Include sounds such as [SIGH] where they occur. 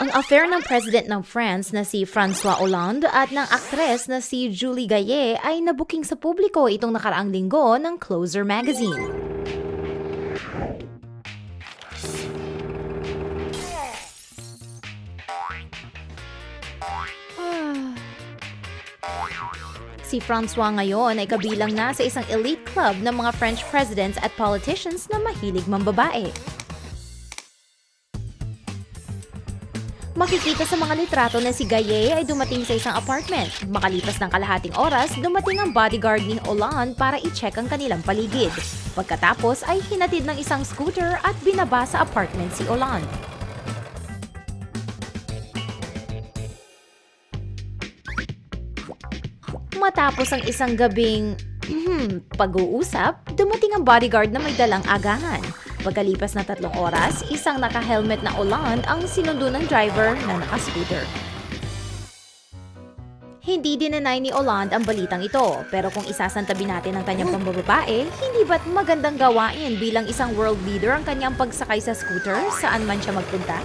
Ang affair ng President ng France na si François Hollande at ng aktres na si Julie Gaillet ay nabuking sa publiko itong nakaraang linggo ng Closer magazine. Si Francois ngayon ay kabilang na sa isang elite club ng mga French presidents at politicians na mahilig mambabae. Makikita sa mga litrato na si Gaye ay dumating sa isang apartment. Makalipas ng kalahating oras, dumating ang bodyguard ni Hollande para i-check ang kanilang paligid. Pagkatapos ay hinatid ng isang scooter at binaba sa apartment si Hollande. Matapos ang isang gabing [CLEARS THROAT] hmm, pag-uusap, dumating ang bodyguard na may dalang agahan. Pagkalipas na tatlong oras, isang naka-helmet na Hollande ang sinundo ng driver na naka-scooter. Hindi dinanay ni Hollande ang balitang ito, pero kung isasantabi natin ang kanyang pambababae, hindi ba't magandang gawain bilang isang world leader ang kanyang pagsakay sa scooter saan man siya magpunta?